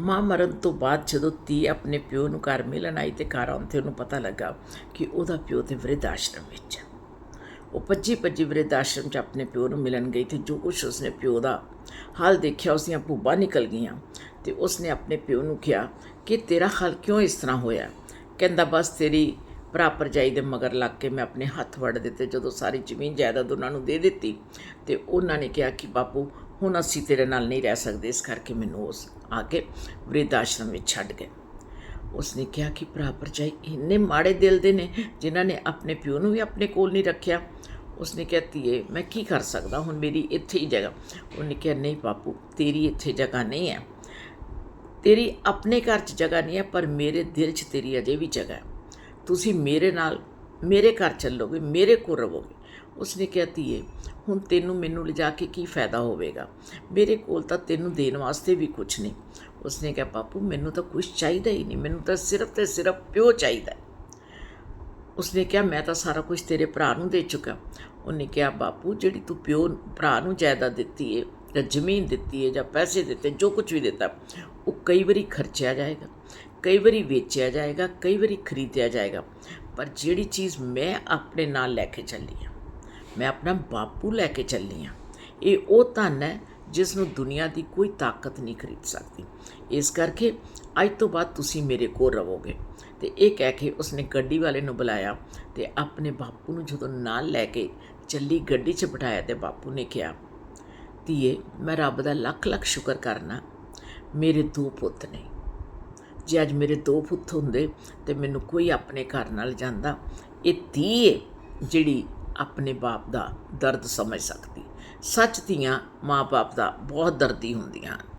ਮਾਂ ਮਰਨ ਤੋਂ ਬਾਅਦ ਜਦੋਂ ਧੀ ਆਪਣੇ ਪਿਓ ਨੂੰ ਘਰ ਮਿਲਣ ਆਈ ਤੇ ਘਰ ਆਉਂਦੇ ਉਹਨੂੰ ਪਤਾ ਲੱਗਾ ਕਿ ਉਹਦਾ ਪਿਓ ਤੇ ਵਿਰਧ ਆਸ਼ਰਮ ਵਿੱਚ ਉਹ ਭੱਜੀ ਭੱਜੀ ਵਿਰਧ ਆਸ਼ਰਮ 'ਚ ਆਪਣੇ ਪਿਓ ਨੂੰ ਮਿਲਣ ਗਈ ਤੇ ਜੋ ਕੁਛ ਉਸਨੇ ਪਿਓ ਦਾ ਹਾਲ ਦੇਖਿਆ, ਉਸਦੀਆਂ ਭੂਬਾਂ ਨਿਕਲ ਗਈਆਂ ਤੇ ਉਸਨੇ ਆਪਣੇ ਪਿਓ ਨੂੰ ਕਿਹਾ ਕਿ ਤੇਰਾ ਹਾਲ ਕਿਉਂ ਇਸ ਤਰ੍ਹਾਂ ਹੋਇਆ? ਕਹਿੰਦਾ, ਬਸ ਤੇਰੀ ਭਰਾ ਭਰਜਾਈ ਦੇ ਮਗਰ ਲੱਗ ਕੇ ਮੈਂ ਆਪਣੇ ਹੱਥ ਵੜ ਦਿੱਤੇ। ਜਦੋਂ ਸਾਰੀ ਜ਼ਮੀਨ ਜਾਇਦਾਦ ਉਹਨਾਂ ਨੂੰ ਦੇ ਦਿੱਤੀ ਤੇ ਉਹਨਾਂ ਨੇ ਕਿਹਾ ਕਿ, ਬਾਪੂ ਹੁਣ ਅਸੀਂ ਤੇਰੇ ਨਾਲ ਨਹੀਂ ਰਹਿ ਸਕਦੇ, ਇਸ ਕਰਕੇ ਮੈਨੂੰ ਉਸ ਆ ਕੇ ਵ੍ਰਿਧ ਆਸ਼ਰਮ ਵਿੱਚ ਛੱਡ ਗਏ। ਉਸਨੇ ਕਿਹਾ ਕਿ ਭਰਾ ਭਰਜਾਈ, ਇੰਨੇ ਮਾੜੇ ਦਿਲ ਦੇ ਨੇ ਜਿਨ੍ਹਾਂ ਨੇ ਆਪਣੇ ਪਿਓ ਨੂੰ ਵੀ ਆਪਣੇ ਕੋਲ ਨਹੀਂ ਰੱਖਿਆ। ਉਸਨੇ ਕਿਹਾ, ਧੀਏ, ਮੈਂ ਕੀ ਕਰ ਸਕਦਾ? ਹੁਣ ਮੇਰੀ ਇੱਥੇ ਹੀ ਜਗ੍ਹਾ। ਉਹਨੇ ਕਿਹਾ, ਨਹੀਂ ਬਾਪੂ, ਤੇਰੀ ਇੱਥੇ ਜਗ੍ਹਾ ਨਹੀਂ ਹੈ। ਤੇਰੀ ਆਪਣੇ ਘਰ 'ਚ ਜਗ੍ਹਾ ਨਹੀਂ ਹੈ, ਪਰ ਮੇਰੇ ਦਿਲ 'ਚ ਤੇਰੀ ਅਜੇ ਵੀ ਜਗ੍ਹਾ ਹੈ। ਤੁਸੀਂ ਮੇਰੇ ਨਾਲ ਮੇਰੇ ਘਰ ਚੱਲੋਗੇ, ਮੇਰੇ ਕੋਲ ਰਹੋਗੇ ਉਸਨੇ ਕਿਹਾ, ਧੀਏ, ਹੁਣ ਤੈਨੂੰ ਮੈਨੂੰ ਲਿਜਾ ਕੇ ਕੀ ਫਾਇਦਾ ਹੋਵੇਗਾ? ਮੇਰੇ ਕੋਲ ਤਾਂ ਤੈਨੂੰ ਦੇਣ ਵਾਸਤੇ ਵੀ ਕੁਝ ਨਹੀਂ। ਉਸਨੇ ਕਿਹਾ, ਬਾਪੂ, ਮੈਨੂੰ ਤਾਂ ਕੁਝ ਚਾਹੀਦਾ ਹੀ ਨਹੀਂ। ਮੈਨੂੰ ਤਾਂ ਸਿਰਫ ਤੇ ਸਿਰਫ ਪਿਓ ਚਾਹੀਦਾ ਉਸਨੇ ਕਿਹਾ, ਮੈਂ ਤਾਂ ਸਾਰਾ ਕੁਝ ਤੇਰੇ ਭਰਾ ਨੂੰ ਦੇ ਚੁੱਕਾ। ਉਹਨੇ ਕਿਹਾ, ਬਾਪੂ, ਜਿਹੜੀ ਤੂੰ ਪਿਓ, ਭਰਾ ਨੂੰ ਜਾਇਦਾਦ ਦਿੱਤੀ ਹੈ ਜਾਂ ਜ਼ਮੀਨ ਦਿੱਤੀ ਹੈ ਜਾਂ ਪੈਸੇ ਦਿੱਤੇ, ਜੋ ਕੁਝ ਵੀ ਦਿੱਤਾ, ਉਹ ਕਈ ਵਾਰੀ ਖਰਚਿਆ ਜਾਏਗਾ, ਕਈ ਵਾਰੀ ਵੇਚਿਆ ਜਾਏਗਾ, ਕਈ ਵਾਰੀ ਖਰੀਦਿਆ ਜਾਏਗਾ। ਪਰ ਜਿਹੜੀ ਚੀਜ਼ ਮੈਂ ਆਪਣੇ ਨਾਲ ਲੈ ਕੇ ਚੱਲੀ ਹਾਂ, ਮੈਂ ਆਪਣਾ ਬਾਪੂ ਲੈ ਕੇ ਚੱਲੀ ਹਾਂ, ਇਹ ਉਹ ਧਨ ਹੈ ਜਿਸ ਨੂੰ ਦੁਨੀਆ ਦੀ ਕੋਈ ਤਾਕਤ ਨਹੀਂ ਖਰੀਦ ਸਕਦੀ। ਇਸ ਕਰਕੇ ਅੱਜ ਤੋਂ ਬਾਅਦ ਤੁਸੀਂ ਮੇਰੇ ਕੋਲ ਰਹੋਗੇ ਤੇ ਇਹ ਕਹਿ ਕੇ ਉਸਨੇ ਗੱਡੀ ਵਾਲੇ ਨੂੰ ਬੁਲਾਇਆ ਤੇ ਆਪਣੇ ਬਾਪੂ ਨੂੰ ਜਦੋਂ ਨਾਲ ਲੈ ਕੇ ਚੱਲੀ ਗੱਡੀ 'ਚ ਬਿਠਾਇਆ ਤੇ ਬਾਪੂ ਨੇ ਕਿਹਾ, ਧੀਏ, ਮੈਂ ਰੱਬ ਦਾ ਲੱਖ ਲੱਖ ਸ਼ੁਕਰ ਕਰਨਾ। ਮੇਰੇ ਦੋ ਪੁੱਤ ਨੇ। ਜੇ ਅੱਜ ਮੇਰੇ ਦੋ ਪੁੱਤ ਹੁੰਦੇ ਤੇ ਮੈਨੂੰ ਕੋਈ ਆਪਣੇ ਘਰ ਨਾਲ ਜਾਂਦਾ, ਇਹ ਧੀ ਹੈ ਜਿਹੜੀ ਆਪਣੇ ਬਾਪ ਦਾ ਦਰਦ ਸਮਝ ਸਕਦੀ। ਸੱਚ ਧੀਆਂ ਮਾਂ-ਬਾਪ ਦਾ ਬਹੁਤ ਦਰਦੀ ਹੁੰਦੀਆਂ ਹਨ।